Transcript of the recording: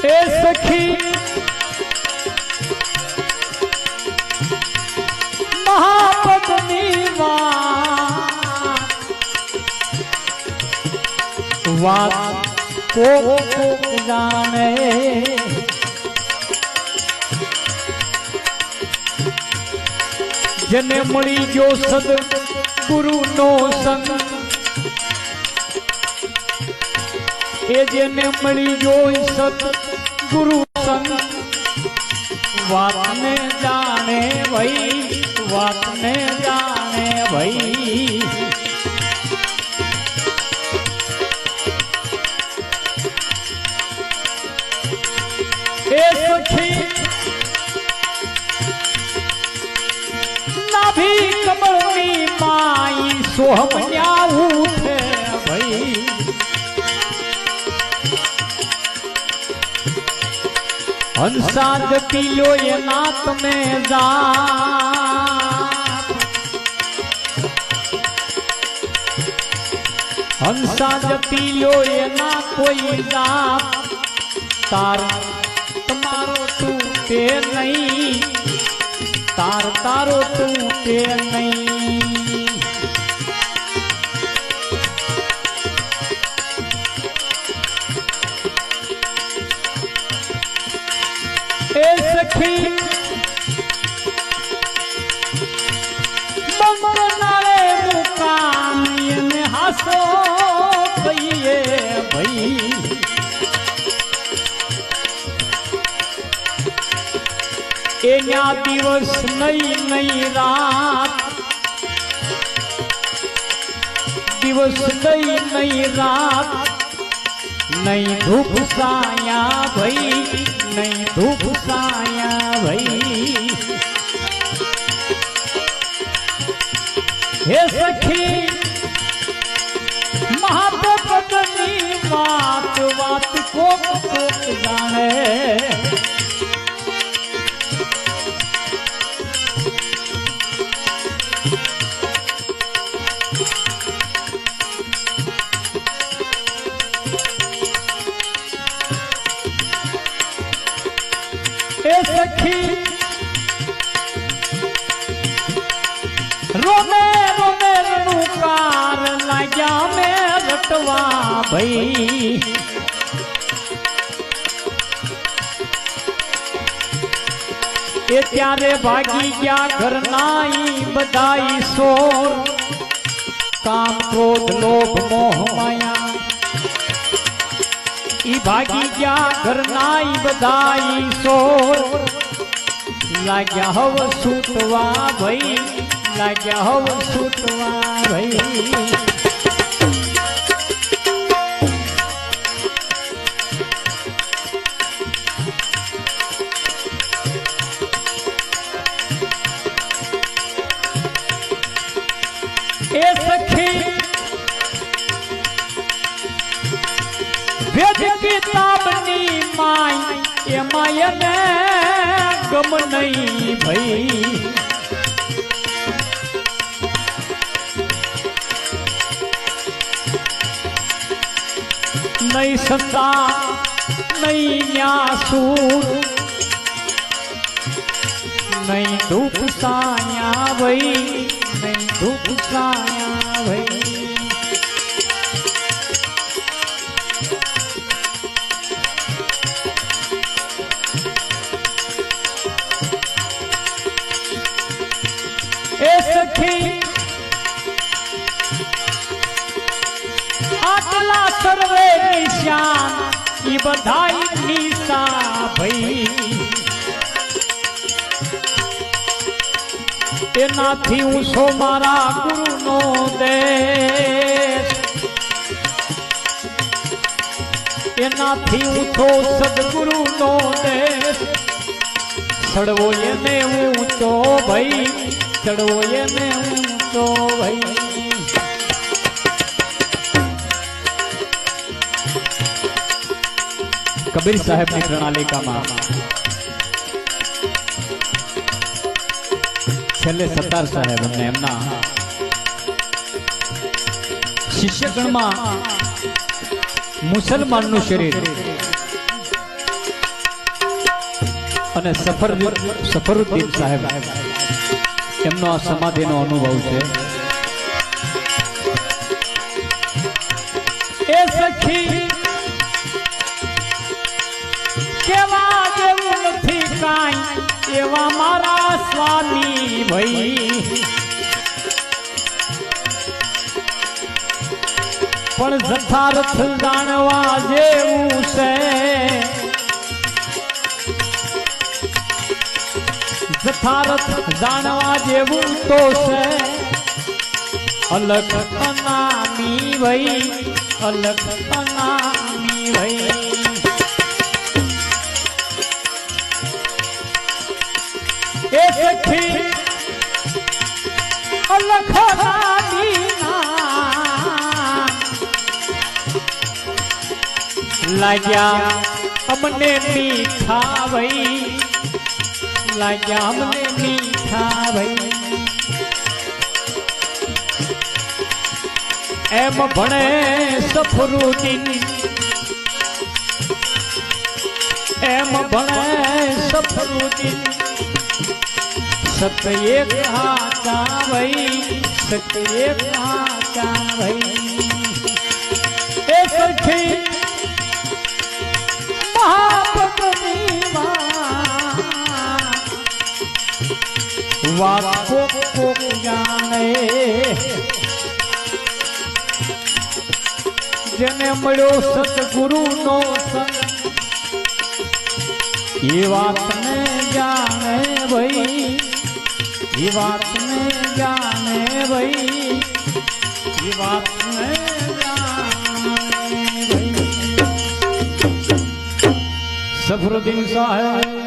એ સખી. મહાપદની વાત. કોક જાણે. જેને મળી ગયો સદ ગુરુ નો સંગ. એ જેને મળી જોઈ સત ગુરુ સંત, વાતને જાણે ભાઈ વાતને જાણે ભાઈ એ સખી નાભી કમળની માઈ સોહમન્યા હંસા જતી લો એના તમે જા હંસા જતી લો એના કોઈ જાત. તાર તમારો તૂટે નહીં. તાર તારો તૂટે નહીં. એને દિવસ નહીં નહીં રાત. દિવસ નહીં નહીં રાત. નહીં ધૂપ સાયા ભાઈ, નહીં ધૂપ સાયા હે સખી મહાપ્રપદની વાત વાત કોક કોક જાણે. રટવા ભાઈ એ ત્યારે ભાગી ગયા ઘરના ઈ બધાઈ સોર કામ ક્રોધ લોભ મોહ માયા ઈ ભાગી ગયા ઘરના ઈ બધાઈ સોર લાગ્યા હવ સૂતવા ભાઈ લાગ્યા હવ સૂતવા ભઈ કિતાબની માય એમાં એને ગમ નહીં ભઈ નહીં સત્તા નહીં ન્યાસુર નહીં ધૂપ સાયા ભઈ નહીં ધૂપ સાયા ભઈ એ સખી, આટલા સર્વે નિશાન ઈ બધાઈ એનાથી ઊંચો મારા ગુરુનો દેશ એનાથી ઊંચો સદગુરુનો દેશ ચડવો એને ઊંચો ભાઈ ચડવો એને ઊંચો ભાઈ કબીર સાહેબની પ્રણાલિકામાં છેલ્લે સત્તાર સાહેબ અને એમના શિષ્યગણમાં મુસલમાનનું શરીર અને સફર સફરુદ્દીન સાહેબ એમનો આ સમાધિનો અનુભવ છે. એ સખી કેવા જેવું નથી કાંઈ? એવા મારા સ્વામી ભાઈ. પણ જથાર્થ જાણવા જેવું છે. જથાર્થ જાણવા જેવું તો છે. અલગ અનામી ભાઈ અલગ અનામી ભાઈ. લાગ્યા અમને મીઠા ભાઈ લાગ્યા અમને મીઠા ભાઈ એમ ભણે સફરુદ્દીન. એમ ભણે સફરુદ્દીન. સત્ય એક હાચા ભાઈ સત્ય એક હાચા ભાઈ એ સખી વાત. કોક કોક જાણે, જેને મળ્યો સતગુરુ નો સંગ. એ વાતને જાણે ભાઈ એ વાતને જાણે ભાઈ એ વાતને જાણે ભાઈ. સફરુદ્દીન સાહેબ